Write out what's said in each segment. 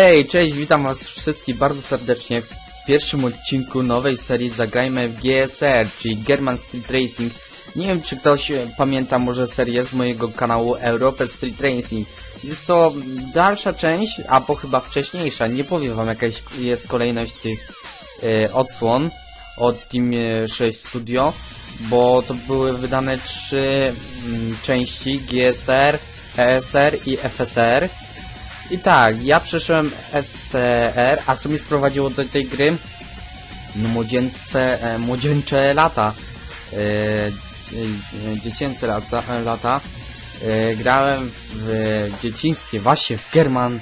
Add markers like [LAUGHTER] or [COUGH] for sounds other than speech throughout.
Hej, cześć, witam was wszystkich bardzo serdecznie w pierwszym odcinku nowej serii Zagrajmy w GSR, czyli German Street Racing. Nie wiem, czy ktoś e, pamięta może serię z mojego kanału Europe Street Racing. Jest to dalsza część, albo chyba wcześniejsza, nie powiem wam jaka jest kolejność tych e, odsłon od Team e, 6 Studio, bo to były wydane trzy mm, części GSR, ESR i FSR. I tak, ja przeszłem SR, a co mnie sprowadziło do tej gry? No młodzieńce, e, młodzieńcze lata. E, e, dziecięce lata. lata. Grałem w dzieciństwie właśnie w German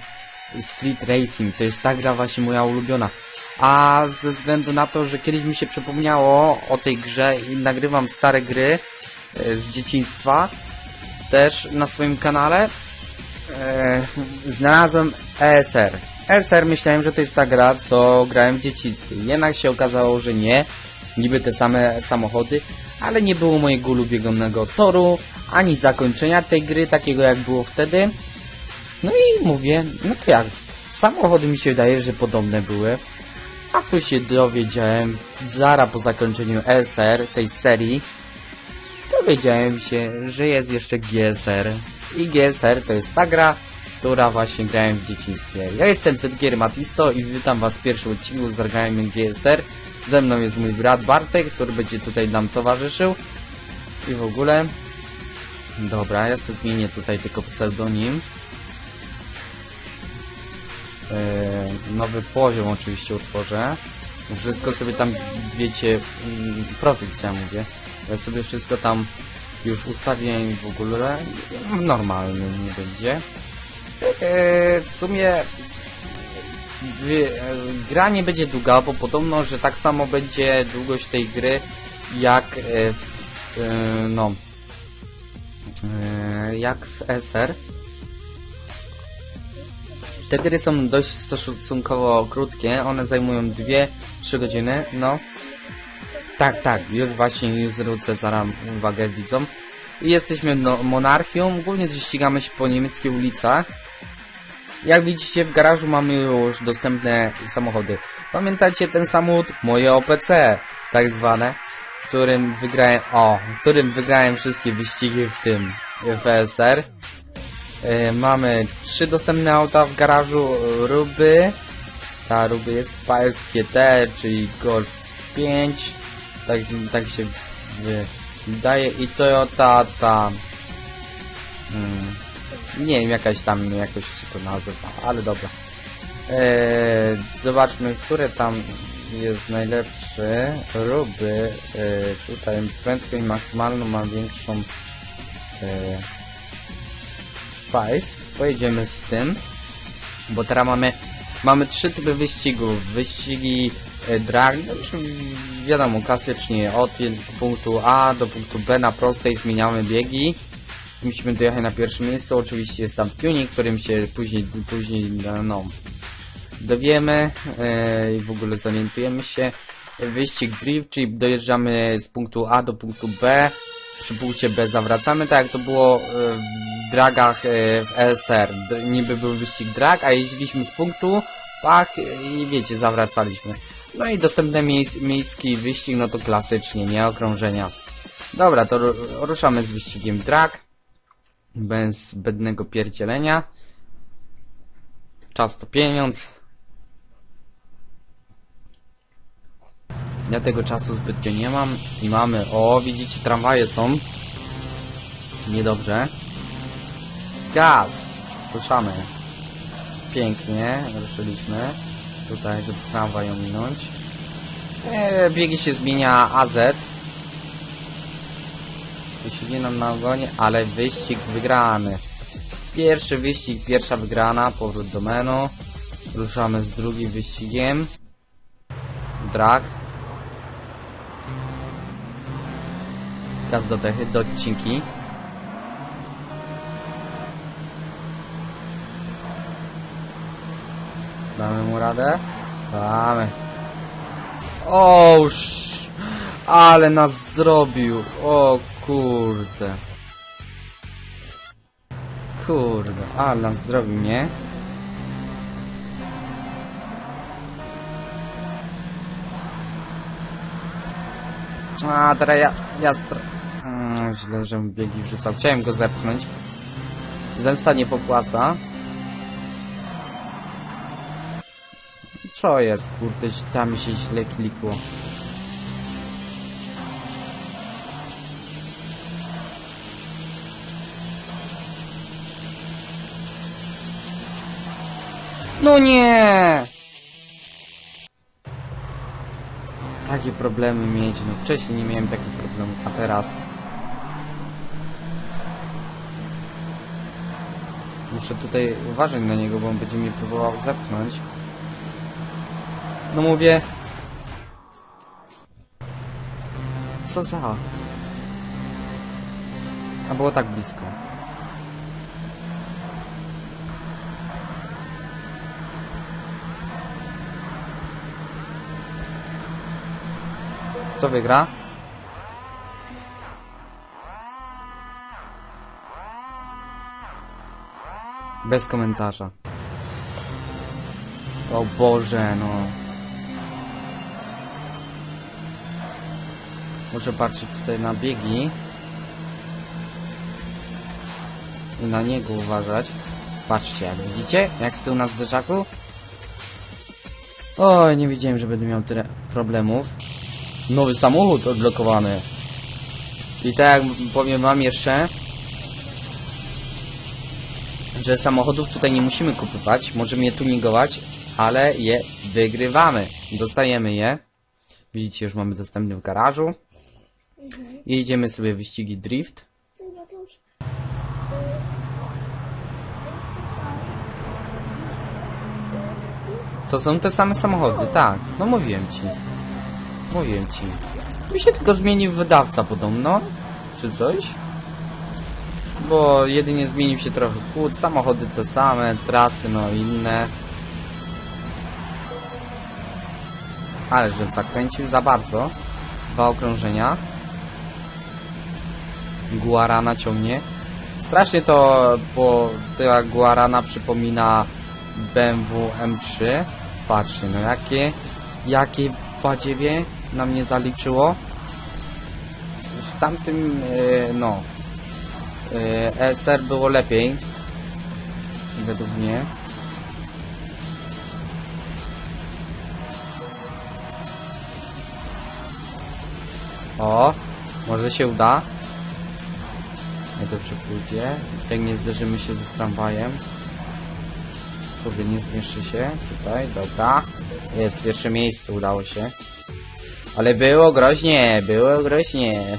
Street Racing. To jest ta gra właśnie moja ulubiona. A ze względu na to, że kiedyś mi się przypomniało o tej grze i nagrywam stare gry z dzieciństwa też na swoim kanale, e, znalazłem ESR. ESR myślałem, że to jest ta gra, co grałem w dzieciństwie. Jednak się okazało, że nie. Niby te same samochody, ale nie było mojego ulubionego toru, ani zakończenia tej gry, takiego jak było wtedy. No i mówię, no to jak? Samochody mi się wydaje, że podobne były. A tu się dowiedziałem, zaraz po zakończeniu ESR, tej serii, dowiedziałem się, że jest jeszcze GSR. I GSR to jest ta gra, która właśnie grałem w dzieciństwie. Ja jestem Zedgier Matisto i witam was w pierwszym odcinku z Zagrajmy GSR. Ze mną jest mój brat Bartek, który będzie tutaj nam towarzyszył. I w ogóle... Dobra, ja sobie zmienię tutaj tylko pseudonim. Eee, nowy poziom oczywiście utworzę. Wszystko sobie tam, wiecie, mm, profil co ja mówię. Ja sobie wszystko tam już ustawię i w ogóle normalny nie będzie. Eee, w sumie e, gra nie będzie długa, bo podobno, że tak samo będzie długość tej gry jak e, w, e, no e, jak w SR. Te gry są dość stosunkowo krótkie, one zajmują 2-3 godziny, no. Tak, tak, już właśnie zwrócę zaraz uwagę widzom. I jesteśmy no, monarchią, głównie ścigamy się po niemieckich ulicach. Jak widzicie w garażu mamy już dostępne samochody. Pamiętajcie ten samochód? Moje OPC, tak zwane, którym wygrałem, o, którym wygrałem wszystkie wyścigi w tym FSR. E, mamy trzy dostępne auta w garażu Ruby. Ta Ruby jest Pals GT, czyli Golf 5. Tak, tak się wydaje. I Toyota ta... Hmm, nie wiem, jakaś tam jakoś się to nazywa, ale dobra. Eee, zobaczmy, które tam jest najlepszy. Ruby. E, tutaj prędkość maksymalną ma większą e, Spice. Pojedziemy z tym. Bo teraz mamy mamy trzy typy wyścigów. Wyścigi drag, no, czyli wiadomo, klasycznie od punktu A do punktu B na prostej zmieniamy biegi. Musimy dojechać na pierwsze miejsce. Oczywiście jest tam tuning, którym się później, później no, dowiemy e, i w ogóle zorientujemy się. Wyścig drift, czyli dojeżdżamy z punktu A do punktu B. Przy punkcie B zawracamy, tak jak to było e, w dragach e, w ESR. D niby był wyścig drag, a jeździliśmy z punktu, pach i wiecie, zawracaliśmy. No i dostępny miejsc miejski wyścig, no to klasycznie, nie okrążenia. Dobra, to ruszamy z wyścigiem drag. Bez zbędnego pierdzielenia. Czas to pieniądz. Ja tego czasu zbytnio nie mam i mamy, o widzicie tramwaje są niedobrze gaz ruszamy pięknie, ruszyliśmy tutaj, żeby tramwaj ominąć. E, biegi się zmienia AZ wyścigi nam na ogonie, ale wyścig wygrany. Pierwszy wyścig, pierwsza wygrana powrót do menu. Ruszamy z drugim wyścigiem. Drag. Gaz do dechy, do odcinki. Damy mu radę? Damy. Oż! Ale nas zrobił! O kurde. Kurde, ale nas zrobił, nie? A, teraz ja... ja str... A, źle, że biegi wrzucał. Chciałem go zepchnąć. Zemsta nie popłaca. Co jest, kurde, tam się źle klikło. No nie! Takie problemy mieć, no wcześniej nie miałem takich problemów, a teraz... Muszę tutaj uważać na niego, bo on będzie mnie próbował zepchnąć. No mówię... Co za... A było tak blisko. Kto wygra? Bez komentarza. O Boże, no. Muszę patrzeć tutaj na biegi. I na niego uważać. Patrzcie, jak widzicie? Jak z tyłu na zderzaku? Oj, nie wiedziałem, że będę miał tyle problemów. Nowy samochód odblokowany. I tak powiem wam jeszcze, że samochodów tutaj nie musimy kupować, możemy je tuningować, ale je wygrywamy. Dostajemy je. Widzicie, już mamy dostępny w garażu. I idziemy sobie wyścigi drift. Mateusz, y, To są te same samochody, tak. No mówiłem ci. Mówiłem ci. Mi się tylko zmienił wydawca podobno. Czy coś? Bo jedynie zmienił się trochę kłód, samochody te same, trasy no inne. Ale żebym zakręcił za bardzo. Dwa okrążenia. Guarana ciągnie. Strasznie to, bo ta Guarana przypomina BMW M3. Patrzcie, no jakie, jakie badziewie na mnie zaliczyło. W tamtym, e, no, e, ESR było lepiej. Według mnie. O, może się uda. Dobrze pójdzie. Tak nie zderzymy się ze tramwajem. Kurde, nie zmieszczy się tutaj, dobra. Jest, pierwsze miejsce, udało się. Ale było groźnie, było groźnie.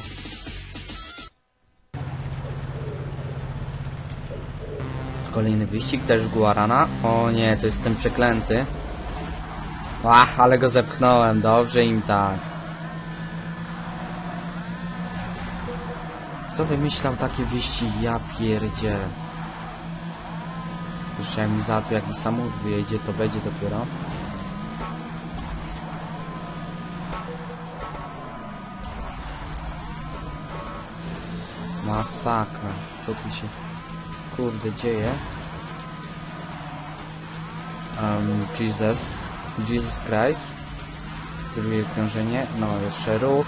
Kolejny wyścig, też Guarana. O nie, to jest ten przeklęty. Ach, ale go zepchnąłem, dobrze im tak. Kto wymyślał takie wyścigi? Ja pierdzielę. Jeszcze jak mi za to jakiś samochód wyjedzie, to będzie dopiero. Masakra. Co tu się kurde dzieje? Um, Jesus. Jesus Christ. Drugie krążenie. No, jeszcze ruch.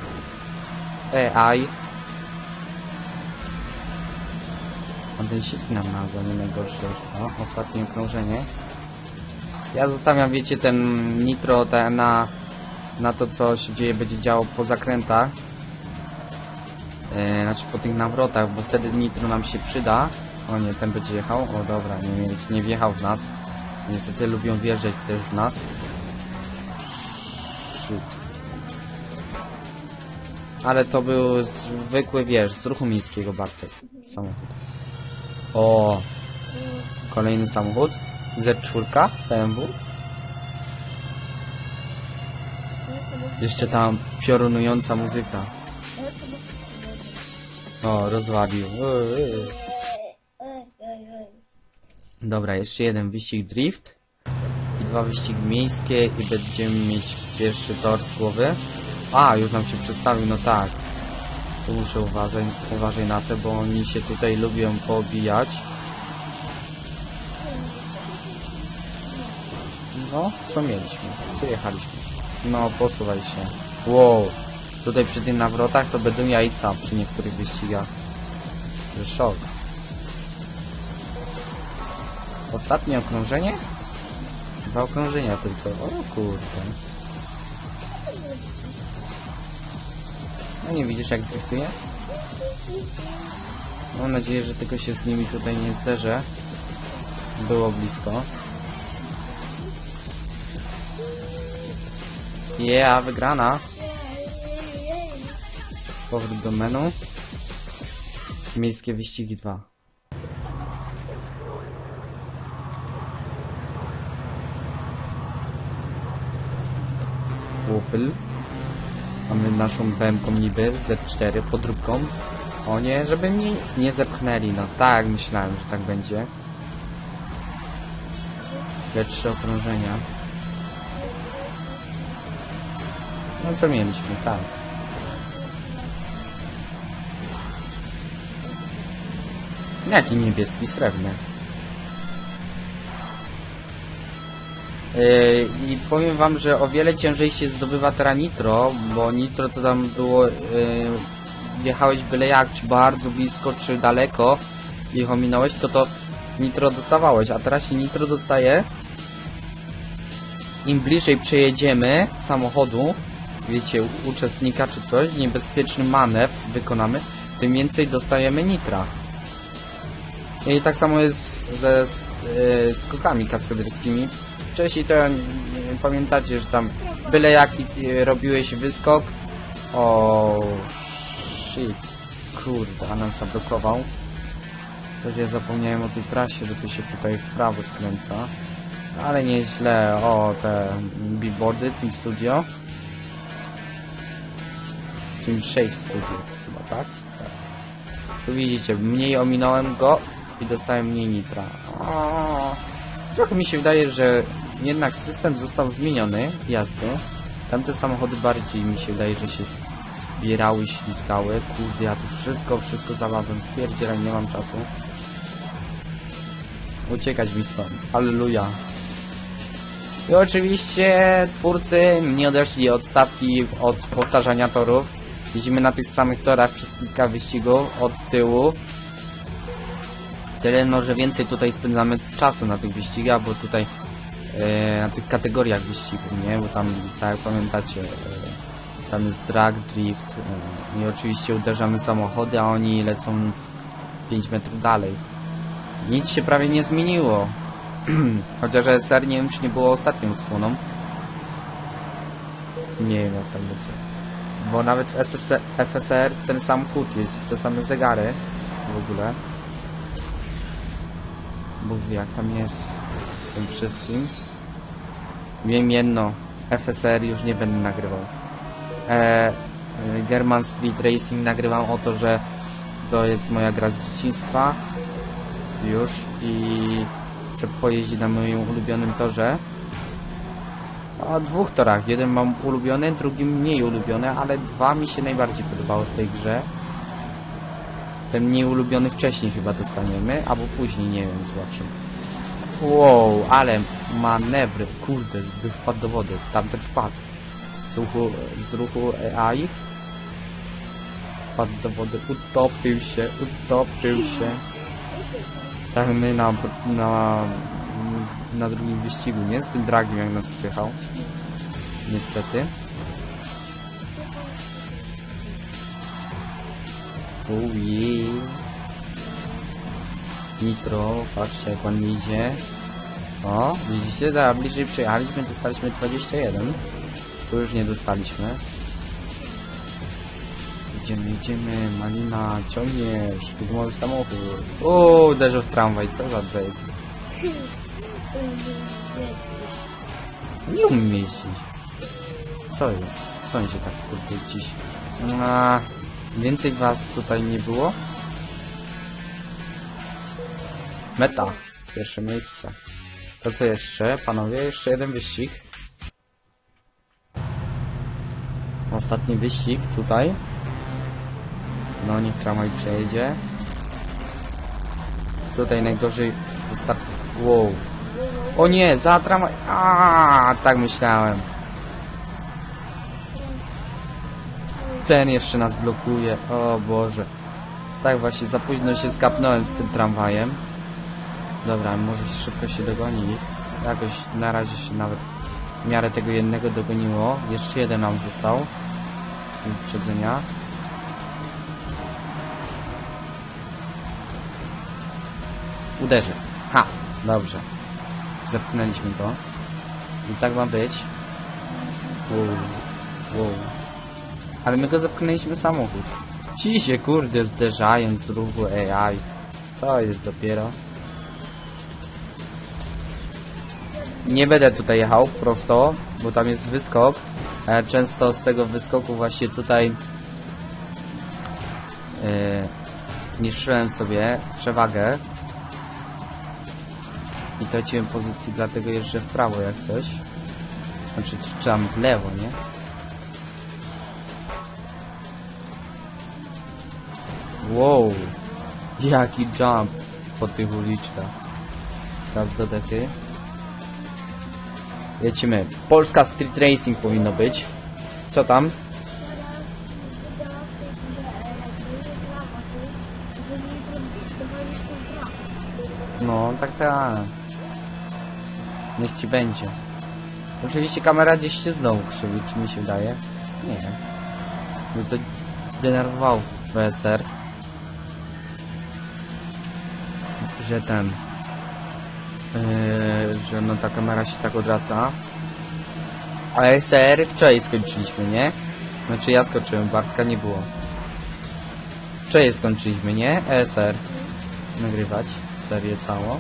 AI. A ten silnik nam nazwa nie najgorsze jest. O, ostatnie krążenie. Ja zostawiam, wiecie, ten nitro te na, na to, co się dzieje, będzie działo po zakrętach. E, znaczy po tych nawrotach, bo wtedy nitro nam się przyda. O nie, ten będzie jechał. O dobra, nie, nie, wjechał w nas. Niestety lubią wjeżdżać też w nas. Ale to był zwykły, wiesz, z ruchu miejskiego Bartek. Samochód. O, kolejny samochód. Z4 BMW. Jeszcze tam piorunująca muzyka. O, rozwalił. Ej, ej. Dobra, jeszcze jeden wyścig drift i dwa wyścigi miejskie i będziemy mieć pierwszy tor z głowy. A, już nam się przestawił, no tak. Tu muszę uważać, uważaj na to, bo oni się tutaj lubią poobijać. No, co mieliśmy? Co jechaliśmy? No, posuwaj się. Wow. Tutaj przy tych nawrotach to będą jajca przy niektórych wyścigach. To szok. Ostatnie okrążenie? Dwa okrążenia tylko. O kurde. No nie widzisz jak driftuje? Mam nadzieję, że tylko się z nimi tutaj nie zderzę. Było blisko. Yeah, wygrana. Powrót do menu. Miejskie wyścigi 2. Opel. Naszą BMką niby Z4 podróbką. O nie, żeby mnie nie zepchnęli. No tak, myślałem, że tak będzie. Te trzy okrążenia. No co mieliśmy, tak. Jaki niebieski, srebrny. I powiem wam, że o wiele ciężej się zdobywa teraz nitro, bo nitro to tam było, yy, jechałeś byle jak, czy bardzo blisko, czy daleko i ominąłeś, to to nitro dostawałeś, a teraz się nitro dostaje im bliżej przejedziemy samochodu, wiecie, uczestnika czy coś, niebezpieczny manewr wykonamy, tym więcej dostajemy nitra. I tak samo jest ze e, skokami kaskaderskimi. Wcześniej to e, pamiętacie, że tam byle jaki e, robiłeś wyskok. O shit. Kurde, a nam zablokował. To że ja zapomniałem o tej trasie, że to się tutaj w prawo skręca. Ale nieźle. O, te billboardy, Team Studio. Team 6 Studio chyba, tak? Tak. Tu widzicie, mniej ominąłem go i dostałem mniej nitra. O, trochę mi się wydaje, że jednak system został zmieniony jazdy. Tamte samochody bardziej mi się wydaje, że się zbierały, ślizgały. Kurde, ja tu wszystko, wszystko załamem. Spierdzielam, nie mam czasu. Uciekać mi stąd. Alleluja. I oczywiście twórcy nie odeszli od stawki od powtarzania torów. Jeździmy na tych samych torach przez kilka wyścigów od tyłu. Tyle no, że więcej tutaj spędzamy czasu na tych wyścigach, bo tutaj na tych kategoriach wyścigów, nie? Bo tam, tak jak pamiętacie, e, tam jest drag, drift e, i oczywiście uderzamy samochody, a oni lecą 5 metrów dalej. Nic się prawie nie zmieniło. [CLEARS THROAT] Chociaż SR nie wiem, czy nie było ostatnią odsłoną. Nie wiem, jak tam będzie. Bo nawet w SSR, FSR ten sam chód jest, te same zegary w ogóle. Bóg wie jak tam jest tym wszystkim. Wiem jedno, FSR już nie będę nagrywał. E, German Street Racing nagrywam o to, że to jest moja gra z dzieciństwa już i chcę pojeździć na moim ulubionym torze. O dwóch torach. Jeden mam ulubiony, drugi mniej ulubiony, ale dwa mi się najbardziej podobało w tej grze. Ten mniej ulubiony wcześniej chyba dostaniemy, albo później, nie wiem, zobaczymy. Wow, ale manewry, kurde, by wpadł do wody, tamten wpadł. Z ruchu, z ruchu AI. Wpadł do wody, utopił się, utopił się. Tak my na, na, na drugim wyścigu, nie? Z tym dragiem jak nas wpychał. Niestety. Ujej. Nitro, patrzcie jak on idzie. O, widzicie, za bliżej przyjechaliśmy, dostaliśmy 21. Tu już nie dostaliśmy. Idziemy, idziemy, Malina, ciągniesz, gumowy samochód. O, uderzył w tramwaj, co za bait. Nie umiem jeździć. Co jest? Co oni się tak kurde dziś? A, więcej was tutaj nie było? Meta. Pierwsze miejsce. To co jeszcze? Panowie, jeszcze jeden wyścig. Ostatni wyścig tutaj. No, niech tramwaj przejedzie. Tutaj najgorzej wystarczy... Wow. O nie, za tramwaj... A, tak myślałem. ten jeszcze nas blokuje. O Boże. Tak właśnie, za późno się skapnąłem z tym tramwajem. Dobra, może szybko się dogoni. Jakoś na razie się nawet w miarę tego jednego dogoniło. Jeszcze jeden nam został. Wyprzedzenia. Uderzy. Ha! Dobrze. Zepchnęliśmy go. I tak ma być. Wow. Wow. Ale my go zepchnęliśmy samochód. Ci się kurde zderzają z ruchu AI. To jest dopiero. Nie będę tutaj jechał prosto, bo tam jest wyskok. Ja często z tego wyskoku właśnie tutaj yy, niszczyłem sobie przewagę. I traciłem pozycji, dlatego jeżdżę w prawo jak coś. Znaczy, czy tam w lewo, nie? Wow, jaki jump po tych uliczkach. Teraz do dechy. Lecimy. Polska Street Racing powinno być. Co tam? No, tak, tak. Niech ci będzie. Oczywiście kamera gdzieś się znowu krzywi, czy mi się wydaje? Nie. Mnie to denerwowało w PSR. Że ten... Yy, że no ta kamera się tak odraca. A SR wczoraj skończyliśmy, nie? Znaczy ja skończyłem, Bartka nie było. Wczoraj skończyliśmy, nie? ESR. Nagrywać serię całą.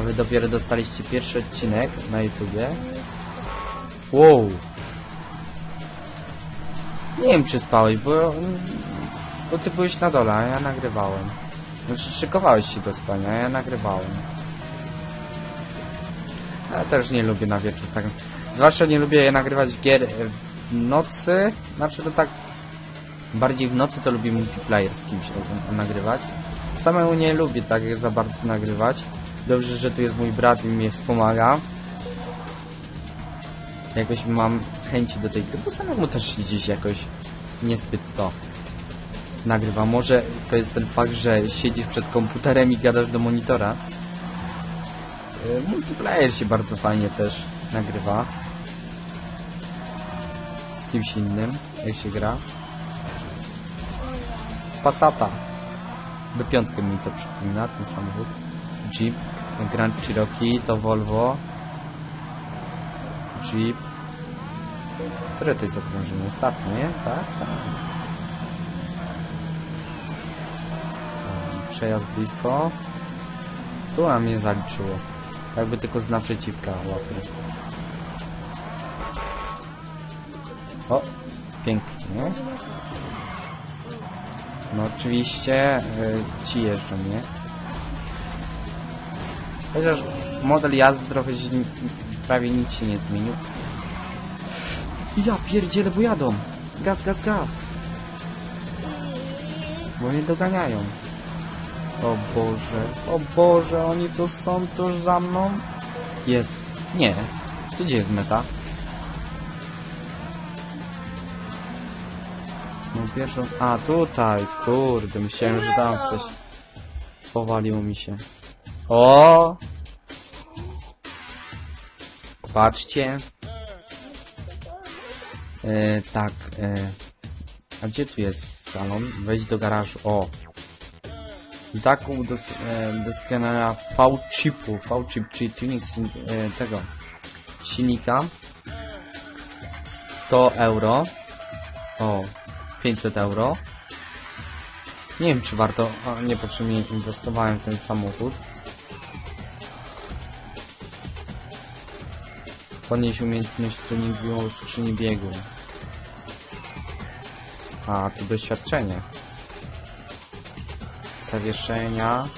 A wy dopiero dostaliście pierwszy odcinek na YouTubie. Wow. Nie wiem czy spałeś, bo, bo ty byłeś na dole, a ja nagrywałem. Znaczy szykowałeś się do spania, a ja nagrywałem. Ja też nie lubię na wieczór tak. Zwłaszcza nie lubię nagrywać gier w nocy. Znaczy to tak bardziej w nocy to lubię multiplayer z kimś nagrywać. Samemu nie lubię tak za bardzo nagrywać. Dobrze, że tu jest mój brat i mnie wspomaga. Jakoś mam chęci do tej gry, bo samemu też gdzieś jakoś niezbyt to nagrywa. Może to jest ten fakt, że siedzisz przed komputerem i gadasz do monitora. Y, Multiplayer się bardzo fajnie też nagrywa. Z kimś innym, jak się gra. Passata. Do piątkę mi to przypomina, ten samochód. Jeep, Grand Cherokee, to Volvo. Jeep. Które to jest okrążenie? Ostatnie, nie? Tak? Tak. Przejazd blisko. Tu nam nie zaliczyło. Jakby tylko z naprzeciwka łapie. O, pięknie. No oczywiście y, ci jeżdżą, nie? Chociaż model jazdy trochę się, prawie nic się nie zmienił. Ja pierdzielę, bo jadą. Gaz, gaz, gaz. Bo mnie doganiają. O Boże, o Boże, oni tu są tuż za mną. Jest. Nie. Tu gdzie jest meta? No pierwszą... A, tutaj, kurde, myślałem, że tam coś powaliło mi się. O! Patrzcie. E, tak, e, a gdzie tu jest salon? Wejdź do garażu. O! Zakup do, s- e, do skanera V-chipu, V-chip, czyli tuning e, tego silnika. 100 euro. O, 500 euro. Nie wiem, czy warto. A, niepotrzebnie inwestowałem w ten samochód. Podnieść umiejętność tuningu skrzyni biegu. A, tu doświadczenie. Zawieszenia.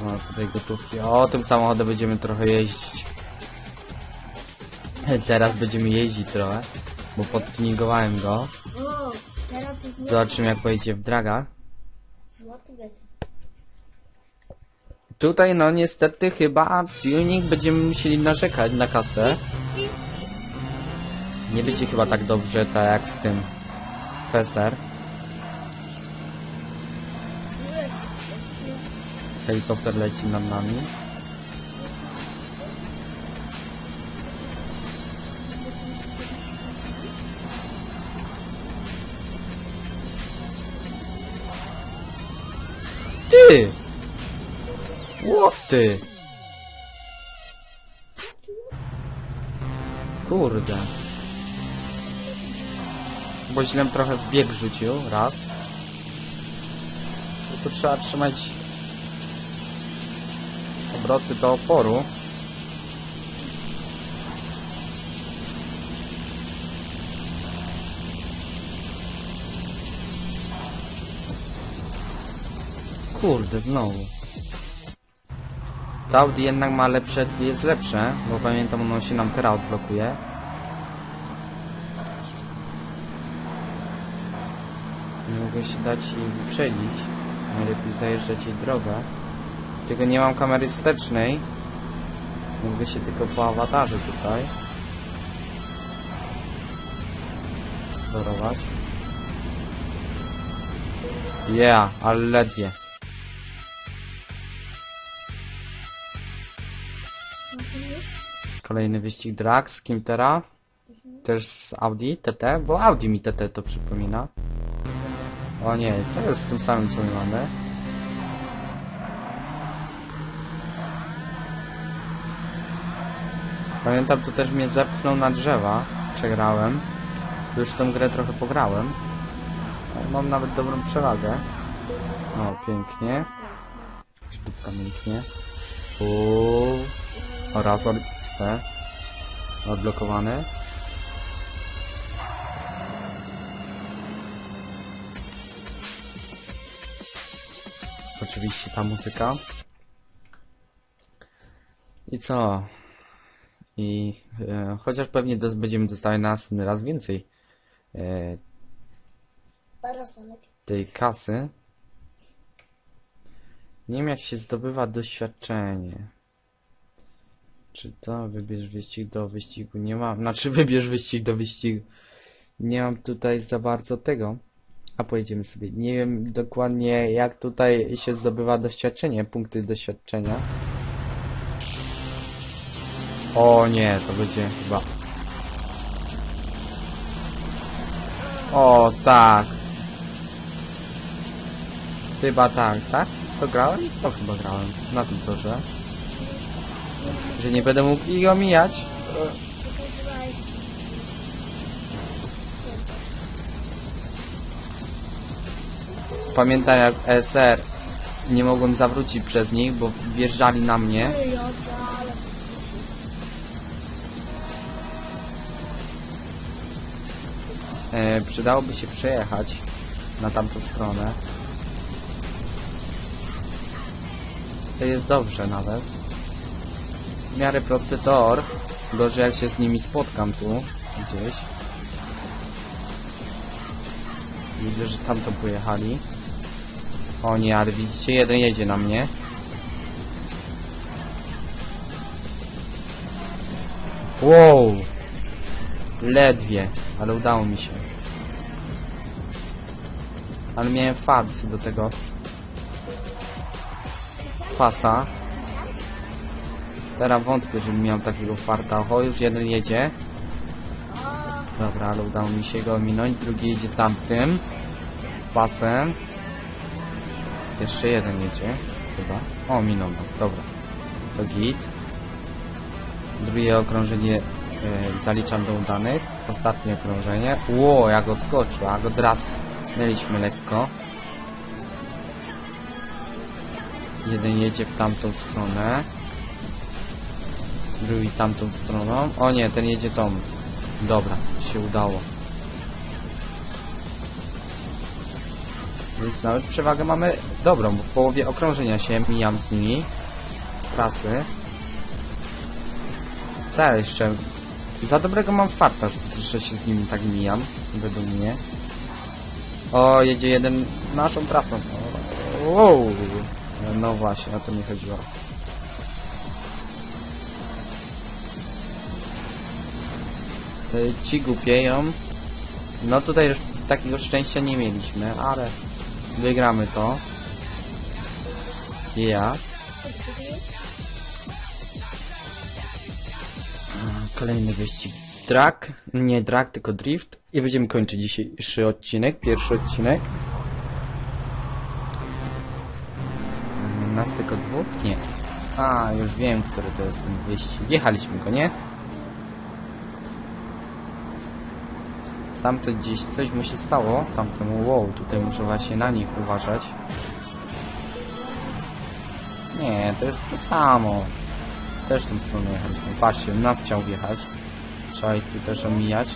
O, tutaj gotówki. O, tym samochodem będziemy trochę jeździć. [LAUGHS] Teraz będziemy jeździć trochę, bo podtuningowałem go. Zobaczymy jak pojedzie w dragach. Tutaj no niestety chyba tuning będziemy musieli narzekać na kasę. Nie będzie chyba tak dobrze tak jak w tym Feser. Helikopter leci nad nami. Ty! Łoty! Kurde. Bo źle trochę w bieg rzucił, raz. Tylko trzeba trzymać obroty do oporu. Kurde, znowu. To jednak ma lepsze, jest lepsze, bo pamiętam ono się nam teraz odblokuje. Się dać jej wyprzedzić. Najlepiej zajeżdżać jej drogę. Tylko nie mam kamery wstecznej. Mogę się tylko po awatarze tutaj. Wzorować. Yeah, ale ledwie. Kolejny wyścig drag z kim teraz? Też z Audi TT, bo Audi mi TT to przypomina. O nie, to jest tym samym co my mamy. Pamiętam, to też mnie zepchnął na drzewa. Przegrałem. Już tą grę trochę pograłem. Mam nawet dobrą przewagę. O, pięknie. Sztuka mięknie. Uuu. Oraz orbiste. Odblokowany. Oczywiście ta muzyka. I co? I e, chociaż pewnie dos- będziemy dostawać następny raz więcej e, Parasolek. tej kasy. Nie wiem jak się zdobywa doświadczenie. Czy to wybierz wyścig do wyścigu? Nie mam. Znaczy wybierz wyścig do wyścigu. Nie mam tutaj za bardzo tego. A pojedziemy sobie. Nie wiem dokładnie jak tutaj się zdobywa doświadczenie, punkty doświadczenia. O nie, to będzie chyba. O tak. Chyba tak, tak? To grałem? To chyba grałem. Na tym torze. Że nie będę mógł ich omijać. Pamiętam jak ESR nie mogłem zawrócić przez nich, bo wjeżdżali na mnie. E, przydałoby się przejechać na tamtą stronę. To jest dobrze nawet. W miarę prosty tor. Gorzej jak się z nimi spotkam tu, gdzieś. Widzę, że tamto pojechali. O nie, ale widzicie, jeden jedzie na mnie. Wow! Ledwie, ale udało mi się. Ale miałem fart co do tego pasa. Teraz wątpię, żebym miał takiego farta. O, już jeden jedzie. Dobra, ale udało mi się go ominąć. Drugi jedzie tamtym pasem. Jeszcze jeden jedzie, chyba. O, minął nas, dobra. To git. Drugie okrążenie e, zaliczam do udanych. Ostatnie okrążenie. Ło, jak odskoczył, a go drasnęliśmy lekko. Jeden jedzie w tamtą stronę. Drugi tamtą stroną. O nie, ten jedzie tą. Dobra, się udało. Więc nawet przewagę mamy dobrą, bo w połowie okrążenia się mijam z nimi. Trasy. Tak, jeszcze. Za dobrego mam farta, że- się z nimi tak mijam, według mnie. O, jedzie jeden naszą trasą. Wow. No właśnie, o to mi chodziło. Ci głupieją. No tutaj już takiego szczęścia nie mieliśmy, ale wygramy to. Ja. Kolejny wyścig. Drag, nie drag, tylko drift. I będziemy kończyć dzisiejszy odcinek, pierwszy odcinek. Mm, Nas tylko dwóch? Nie. A, już wiem, który to jest ten wyścig. Jechaliśmy go, nie? Tamto gdzieś coś mu się stało. Tamtemu, wow, tutaj muszę właśnie na nich uważać. Nie, to jest to samo. Też tą stronę jechaliśmy. Patrzcie, nas chciał wjechać. Trzeba ich tu też omijać.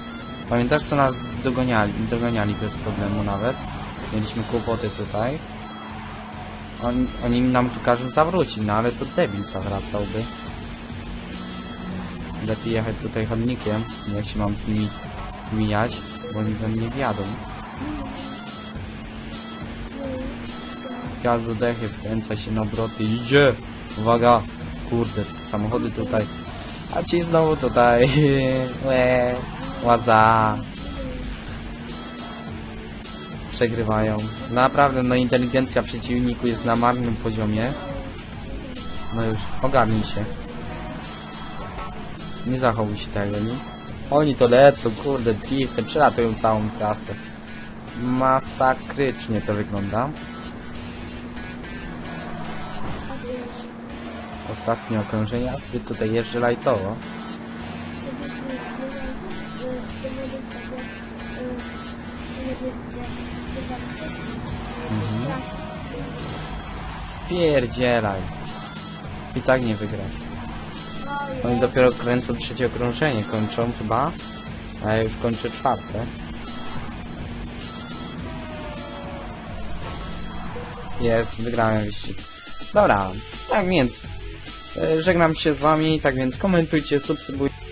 Pamiętasz co nas doganiali, doganiali bez problemu nawet? Mieliśmy kłopoty tutaj. On, oni nam tu każą zawrócić, no ale to debil zawracałby. Lepiej jechać tutaj chodnikiem, jak się mam z nimi mijać, bo oni we mnie wjadą. Gaz do dechy, wkręca się na obroty, idzie! Uwaga! Kurde, samochody tutaj. A ci znowu tutaj. [LAUGHS] Łe, łaza. Przegrywają. Naprawdę, no inteligencja przeciwniku jest na marnym poziomie. No już, ogarnij się. Nie zachowuj się tak, nie? Oni to lecą, kurde, driftem, przelatują całą trasę. Masakrycznie to wygląda. Ostatnie okrążenie, a sobie tutaj jeżdżę lajtowo. Mhm. Spierdzielaj. I tak nie wygrasz. Oni dopiero kręcą trzecie okrążenie, kończą chyba. A ja już kończę czwarte. Jest, wygrałem wyścig. Dobra, tak więc e, żegnam się z wami, tak więc komentujcie, subskrybujcie.